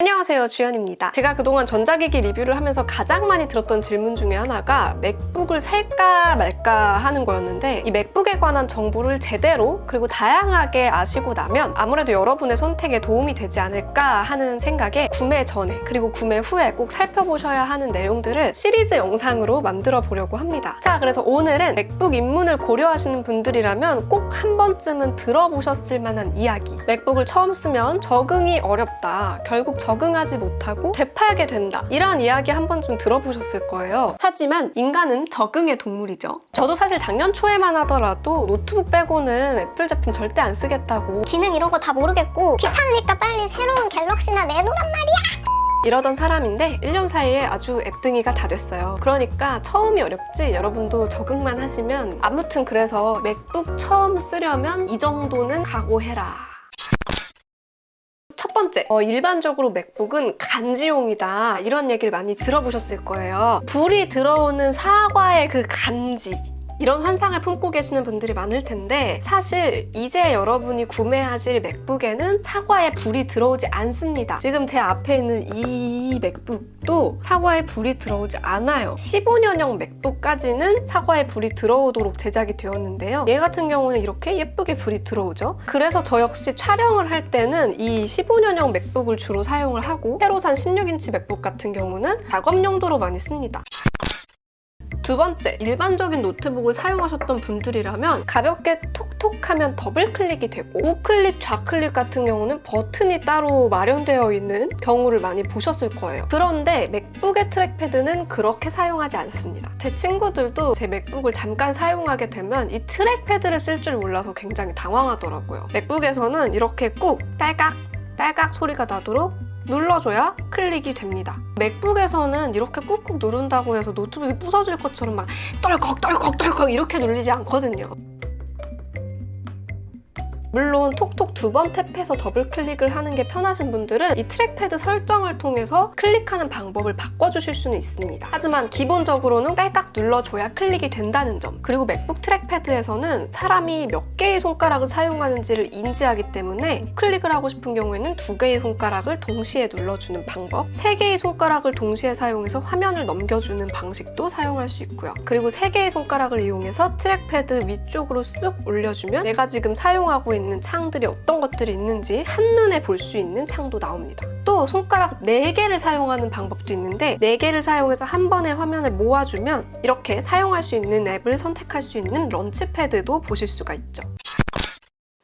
안녕하세요 주연입니다. 제가 그동안 전자기기 리뷰를 하면서 가장 많이 들었던 질문 중에 하나가 맥북을 살까 말까 하는 거였는데 이 맥북에 관한 정보를 제대로 그리고 다양하게 아시고 나면 아무래도 여러분의 선택에 도움이 되지 않을까 하는 생각에 구매 전에 그리고 구매 후에 꼭 살펴보셔야 하는 내용들을 시리즈 영상으로 만들어 보려고 합니다. 자 그래서 오늘은 맥북 입문을 고려하시는 분들이라면 꼭 한 번쯤은 들어보셨을 만한 이야기. 맥북을 처음 쓰면 적응이 어렵다. 결국 적응하지 못하고 되팔게 된다. 이런 이야기 한 번쯤 들어보셨을 거예요. 하지만 인간은 적응의 동물이죠. 저도 사실 작년 초에만 하더라도 노트북 빼고는 애플 제품 절대 안 쓰겠다고 기능 이런 거 다 모르겠고 귀찮으니까 빨리 새로운 갤럭시나 내놓으란 말이야. 이러던 사람인데 1년 사이에 아주 앱등이가 다 됐어요. 그러니까 처음이 어렵지 여러분도 적응만 하시면 아무튼 그래서 맥북 처음 쓰려면 이 정도는 각오해라. 첫 번째, 어, 일반적으로 맥북은 간지용이다. 이런 얘기를 많이 들어보셨을 거예요. 불이 들어오는 사과의 그 간지. 이런 환상을 품고 계시는 분들이 많을 텐데 사실 이제 여러분이 구매하실 맥북에는 사과에 불이 들어오지 않습니다. 지금 제 앞에 있는 이 맥북도 사과에 불이 들어오지 않아요. 15년형 맥북까지는 사과에 불이 들어오도록 제작이 되었는데요. 얘 같은 경우는 이렇게 예쁘게 불이 들어오죠. 그래서 저 역시 촬영을 할 때는 이 15년형 맥북을 주로 사용을 하고 새로 산 16인치 맥북 같은 경우는 작업 용도로 많이 씁니다. 두 번째, 일반적인 노트북을 사용하셨던 분들이라면 가볍게 톡톡하면 더블 클릭이 되고 우클릭, 좌클릭 같은 경우는 버튼이 따로 마련되어 있는 경우를 많이 보셨을 거예요. 그런데 맥북의 트랙패드는 그렇게 사용하지 않습니다. 제 친구들도 제 맥북을 잠깐 사용하게 되면 이 트랙패드를 쓸 줄 몰라서 굉장히 당황하더라고요. 맥북에서는 이렇게 꾹 딸깍 딸깍 소리가 나도록 눌러줘야 클릭이 됩니다. 맥북에서는 이렇게 꾹꾹 누른다고 해서 노트북이 부서질 것처럼 막 떨컥 떨컥 떨컥 이렇게 눌리지 않거든요. 물론 톡톡 두 번 탭해서 더블 클릭을 하는 게 편하신 분들은 이 트랙패드 설정을 통해서 클릭하는 방법을 바꿔주실 수는 있습니다. 하지만 기본적으로는 딸깍 눌러줘야 클릭이 된다는 점 그리고 맥북 트랙패드에서는 사람이 몇 개의 손가락을 사용하는지를 인지하기 때문에 클릭을 하고 싶은 경우에는 두 개의 손가락을 동시에 눌러주는 방법 세 개의 손가락을 동시에 사용해서 화면을 넘겨주는 방식도 사용할 수 있고요. 그리고 세 개의 손가락을 이용해서 트랙패드 위쪽으로 쑥 올려주면 내가 지금 사용하고 있는 창들이 어떤 것들이 있는지 한눈에 볼 수 있는 창도 나옵니다. 또 손가락 4개를 사용하는 방법도 있는데 4개를 사용해서 한 번에 화면을 모아주면 이렇게 사용할 수 있는 앱을 선택할 수 있는 런치패드도 보실 수가 있죠.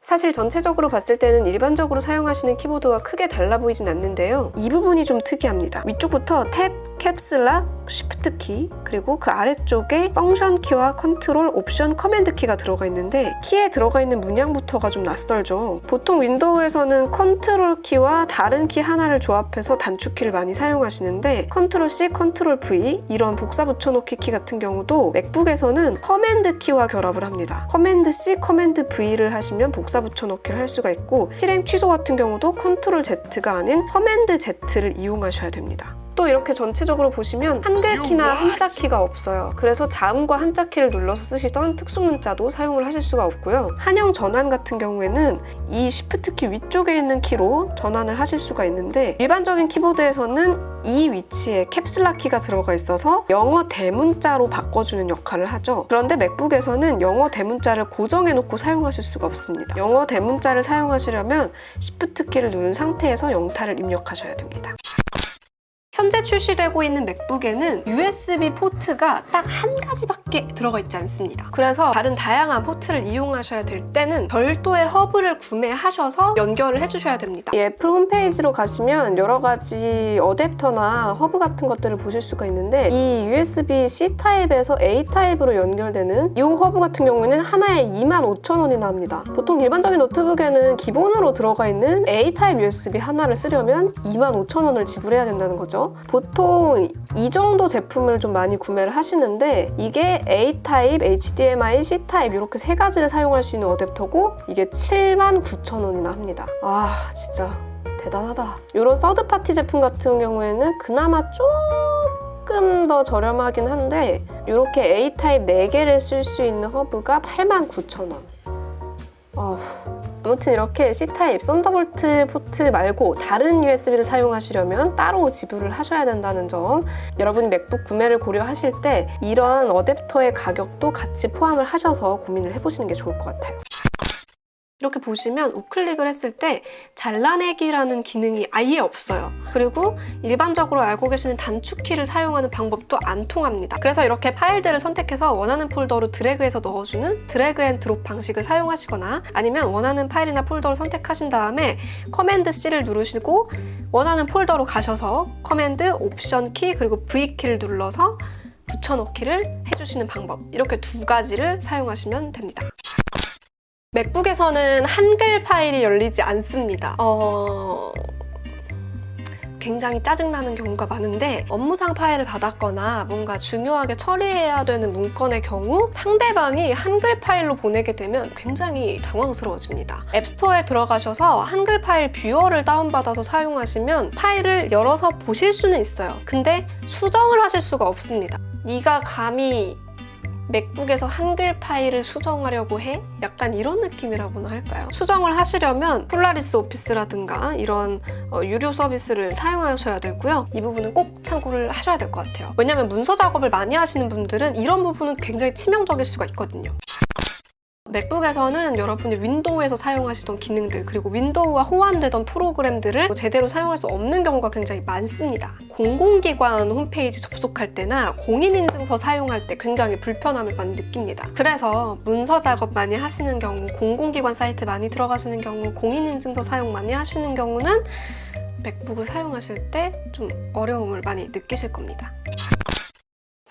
사실 전체적으로 봤을 때는 일반적으로 사용하시는 키보드와 크게 달라 보이진 않는데요. 이 부분이 좀 특이합니다. 위쪽부터 탭, 캡슬락, 쉬프트 키, 그리고 그 아래쪽에 펑션 키와 컨트롤, 옵션, 커맨드 키가 들어가 있는데 키에 들어가 있는 문양부터가 좀 낯설죠. 보통 윈도우에서는 컨트롤 키와 다른 키 하나를 조합해서 단축키를 많이 사용하시는데 컨트롤 C, 컨트롤 V 이런 복사 붙여놓기 키 같은 경우도 맥북에서는 커맨드 키와 결합을 합니다. 커맨드 C, 커맨드 V를 하시면 복사 붙여넣기를 할 수가 있고 실행 취소 같은 경우도 컨트롤 Z가 아닌 커맨드 Z를 이용하셔야 됩니다. 또 이렇게 전체적으로 보시면 한글 키나 한자 키가 없어요. 그래서 자음과 한자 키를 눌러서 쓰시던 특수 문자도 사용을 하실 수가 없고요. 한영 전환 같은 경우에는 이 Shift 키 위쪽에 있는 키로 전환을 하실 수가 있는데 일반적인 키보드에서는 이 위치에 캡슐락 키가 들어가 있어서 영어 대문자로 바꿔주는 역할을 하죠. 그런데 맥북에서는 영어 대문자를 고정해 놓고 사용하실 수가 없습니다. 영어 대문자를 사용하시려면 Shift 키를 누른 상태에서 영타를 입력하셔야 됩니다. 현재 출시되고 있는 맥북에는 USB 포트가 딱 한 가지밖에 들어가 있지 않습니다. 그래서 다른 다양한 포트를 이용하셔야 될 때는 별도의 허브를 구매하셔서 연결을 해주셔야 됩니다. 이 애플 홈페이지로 가시면 여러 가지 어댑터나 허브 같은 것들을 보실 수가 있는데 이 USB-C 타입에서 A 타입으로 연결되는 이 허브 같은 경우에는 하나에 25,000원이나 합니다. 보통 일반적인 노트북에는 기본으로 들어가 있는 A 타입 USB 하나를 쓰려면 25,000원을 지불해야 된다는 거죠. 보통 이 정도 제품을 좀 많이 구매를 하시는데 이게 A 타입, HDMI, C 타입 이렇게 세 가지를 사용할 수 있는 어댑터고 이게 79,000원이나 합니다. 아 진짜 대단하다. 이런 서드 파티 제품 같은 경우에는 그나마 조금 더 저렴하긴 한데 이렇게 A 타입 4개를 쓸 수 있는 허브가 89,000원. 어후. 아무튼 이렇게 C타입 썬더볼트 포트 말고 다른 USB를 사용하시려면 따로 지불을 하셔야 된다는 점 여러분이 맥북 구매를 고려하실 때 이런 어댑터의 가격도 같이 포함을 하셔서 고민을 해보시는 게 좋을 것 같아요. 이렇게 보시면 우클릭을 했을 때 잘라내기라는 기능이 아예 없어요. 그리고 일반적으로 알고 계시는 단축키를 사용하는 방법도 안 통합니다. 그래서 이렇게 파일들을 선택해서 원하는 폴더로 드래그해서 넣어주는 드래그 앤 드롭 방식을 사용하시거나 아니면 원하는 파일이나 폴더를 선택하신 다음에 커맨드 C를 누르시고 원하는 폴더로 가셔서 커맨드 옵션 키 그리고 V 키를 눌러서 붙여넣기를 해주시는 방법 이렇게 두 가지를 사용하시면 됩니다. 맥북에서는 한글 파일이 열리지 않습니다. 어... 굉장히 짜증나는 경우가 많은데 업무상 파일을 받았거나 뭔가 중요하게 처리해야 되는 문건의 경우 상대방이 한글 파일로 보내게 되면 굉장히 당황스러워집니다. 앱스토어에 들어가셔서 한글 파일 뷰어를 다운받아서 사용하시면 파일을 열어서 보실 수는 있어요. 근데 수정을 하실 수가 없습니다. 네가 감히 맥북에서 한글 파일을 수정하려고 해? 약간 이런 느낌이라고나 할까요? 수정을 하시려면 폴라리스 오피스라든가 이런 어, 유료 서비스를 사용하셔야 되고요. 이 부분은 꼭 참고를 하셔야 될 것 같아요. 왜냐면 문서 작업을 많이 하시는 분들은 이런 부분은 굉장히 치명적일 수가 있거든요. 맥북에서는 여러분이 윈도우에서 사용하시던 기능들 그리고 윈도우와 호환되던 프로그램들을 제대로 사용할 수 없는 경우가 굉장히 많습니다. 공공기관 홈페이지 접속할 때나 공인인증서 사용할 때 굉장히 불편함을 많이 느낍니다. 그래서 문서 작업 많이 하시는 경우, 공공기관 사이트 많이 들어가시는 경우, 공인인증서 사용 많이 하시는 경우는 맥북을 사용하실 때 좀 어려움을 많이 느끼실 겁니다.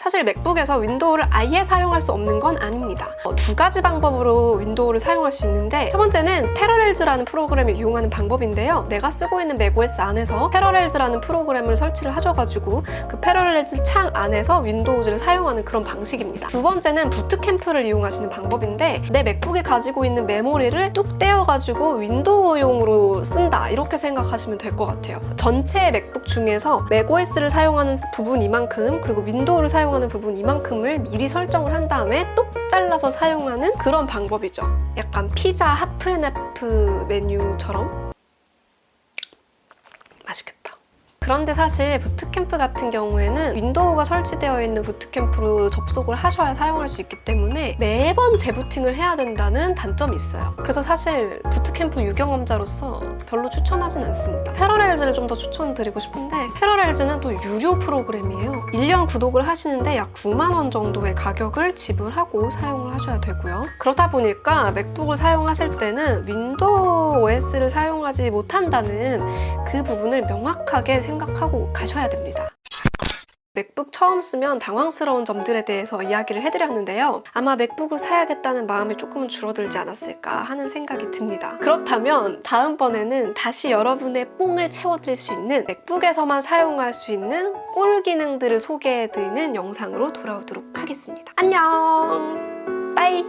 사실 맥북에서 윈도우를 아예 사용할 수 없는 건 아닙니다. 어, 두 가지 방법으로 윈도우를 사용할 수 있는데 첫 번째는 패러렐즈라는 프로그램을 이용하는 방법인데요. 내가 쓰고 있는 맥OS 안에서 패러렐즈라는 프로그램을 설치를 하셔가지고 그 패러렐즈 창 안에서 윈도우즈를 사용하는 그런 방식입니다. 두 번째는 부트캠프를 이용하시는 방법인데 내 맥북이 가지고 있는 메모리를 뚝 떼어가지고 윈도우용으로 쓴다 이렇게 생각하시면 될 것 같아요. 전체 맥북 중에서 맥OS를 사용하는 부분 이만큼 그리고 윈도우를 사용 하는 부분 이만큼을 미리 설정을 한 다음에 똑 잘라서 사용하는 그런 방법이죠. 약간 피자 하프앤하프 메뉴처럼 맛있겠다. 그런데 사실 부트캠프 같은 경우에는 윈도우가 설치되어 있는 부트캠프로 접속을 하셔야 사용할 수 있기 때문에 매번 재부팅을 해야 된다는 단점이 있어요. 그래서 사실 부트캠프 유경험자로서 별로 추천하진 않습니다. 패러렐즈를 좀 더 추천드리고 싶은데 패러렐즈는 또 유료 프로그램이에요. 1년 구독을 하시는데 약 9만 원 정도의 가격을 지불하고 사용을 하셔야 되고요. 그러다 보니까 맥북을 사용하실 때는 윈도우 OS를 사용하지 못한다는 그 부분을 명확하게 생각하고 가셔야 됩니다. 맥북 처음 쓰면 당황스러운 점들에 대해서 이야기를 해드렸는데요. 아마 맥북을 사야겠다는 마음이 조금은 줄어들지 않았을까 하는 생각이 듭니다. 그렇다면 다음번에는 다시 여러분의 뽕을 채워드릴 수 있는 맥북에서만 사용할 수 있는 꿀 기능들을 소개해드리는 영상으로 돌아오도록 하겠습니다. 안녕! 빠이!